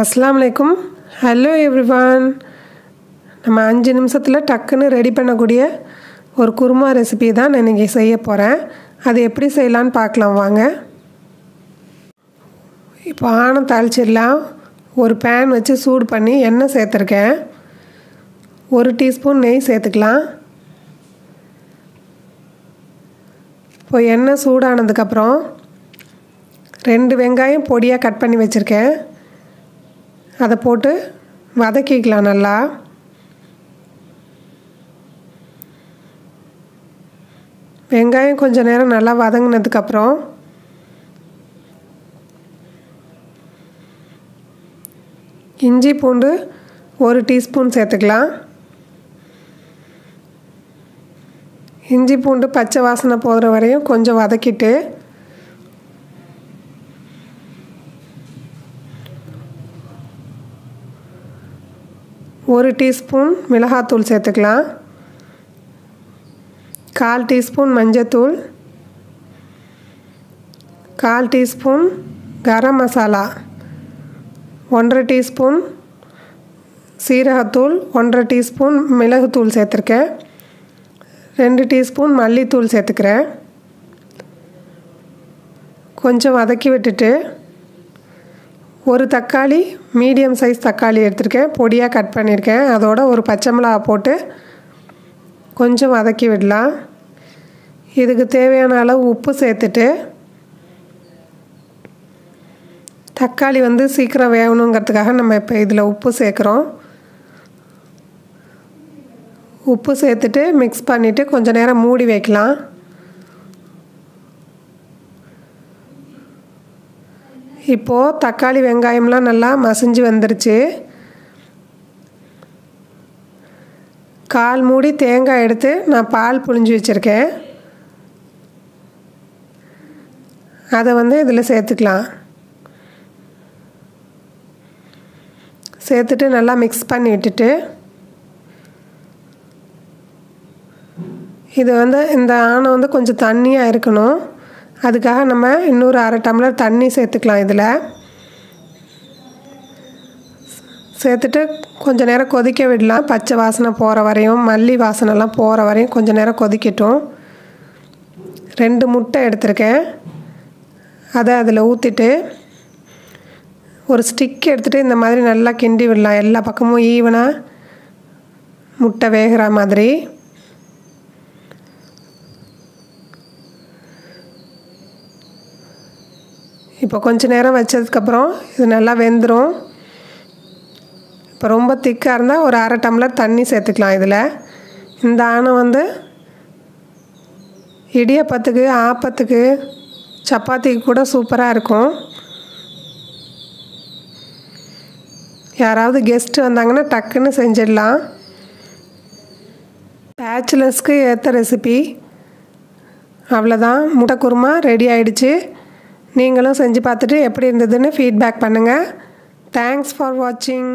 அஸ்லாம் வலைக்கும் hello everyone நம்ம அஞ்சு நிமிஷத்தில் டக்குன்னு ரெடி பண்ணக்கூடிய ஒரு குருமா ரெசிபி தான் நான் இன்றைக்கி செய்ய போகிறேன் அது எப்படி செய்யலான்னு பார்க்கலாம் வாங்க. இப்போ ஆணம் தாளிச்சிடலாம். ஒரு பேன் வச்சு சூடு பண்ணி எண்ணெய் சேர்த்துருக்கேன். ஒரு டீஸ்பூன் நெய் சேர்த்துக்கலாம். இப்போ எண்ணெய் சூடானதுக்கப்புறம் ரெண்டு வெங்காயம் பொடியாக கட் பண்ணி வச்சுருக்கேன். அதை போட்டு வதக்கிக்கலாம் நல்லா. வெங்காயம் கொஞ்சம் நேரம் நல்லா வதங்கினதுக்கப்புறம் இஞ்சி பூண்டு ஒரு டீஸ்பூன் சேர்த்துக்கலாம். இஞ்சி பூண்டு பச்சை வாசனை போகிற வரையும் கொஞ்சம் வதக்கிட்டு ஒரு டீஸ்பூன் மிளகாத்தூள் சேர்த்துக்கலாம். கால் டீஸ்பூன் மஞ்சத்தூள். கால் டீஸ்பூன் கரம் மசாலா. ஒன்றரை டீஸ்பூன் சீரகத்தூள். ஒன்றரை டீஸ்பூன் மிளகுத்தூள் சேர்த்துருக்கேன். ரெண்டு டீஸ்பூன் மல்லித்தூள் சேர்த்துக்கிறேன். கொஞ்சம் வதக்கி விட்டுட்டு ஒரு தக்காளி மீடியம் சைஸ் தக்காளி எடுத்திருக்கேன். பொடியாக கட் பண்ணியிருக்கேன். அதோட ஒரு பச்சை மிளகா போட்டு கொஞ்சம் வதக்கி விடலாம். இதுக்கு தேவையான அளவு உப்பு சேர்த்துட்டு தக்காளி வந்து சீக்கிரம் வேகணுங்கிறதுக்காக நம்ம இப்போ இதில் உப்பு சேர்க்குறோம். உப்பு சேர்த்துட்டு மிக்ஸ் பண்ணிவிட்டு கொஞ்சம் நேரம் மூடி வைக்கலாம். இப்போது தக்காளி வெங்காயம்லாம் நல்லா மசிஞ்சு வந்துருச்சு. கால் மூடி தேங்காய் எடுத்து நான் பால் புழிஞ்சு வச்சுருக்கேன். அதை வந்து இதில் சேர்த்துக்கலாம். சேர்த்துட்டு நல்லா மிக்ஸ் பண்ணி விட்டுட்டு இது வந்து இந்த ஆணை வந்து கொஞ்சம் தண்ணியாக இருக்கணும். அதுக்காக நம்ம இன்னொரு அரை டம்ளர் தண்ணி சேர்த்துக்கலாம் இதில். சேர்த்துட்டு கொஞ்சம் நேரம் கொதிக்க விடலாம். பச்சை வாசனை போகிற வரையும் மல்லி வாசனைலாம் போகிற வரையும் கொஞ்சம் நேரம் கொதிக்கட்டும். ரெண்டு முட்டை எடுத்திருக்கேன். அதை அதில் ஊற்றிட்டு ஒரு ஸ்டிக் எடுத்துகிட்டு இந்த மாதிரி நல்லா கிண்டி விடலாம். எல்லா பக்கமும் ஈவனாக முட்டை வேகிற மாதிரி. இப்போ கொஞ்ச நேரம் வச்சதுக்கப்புறம் இது நல்லா வெந்துடும் இப்போ ரொம்ப திக்காக இருந்தால் ஒரு அரை டம்ளர் தண்ணி சேர்த்துக்கலாம் இதில். இந்த ஆணை வந்து இடியப்பத்துக்கு ஆப்பத்துக்கு சப்பாத்திக்கு கூட சூப்பராக இருக்கும். யாராவது கெஸ்ட்டு வந்தாங்கன்னா டக்குன்னு செஞ்சிடலாம். பேச்சுலர்ஸ்க்கு ஏற்ற ரெசிபி அவ்வளோதான் முட்டை குருமா ரெடி ஆகிடுச்சு நீங்களும் செஞ்சு பார்த்துட்டு எப்படி இருந்ததுன்னு ஃபீட்பேக் பண்ணுங்கள் தேங்க்ஸ் ஃபார் வாட்சிங்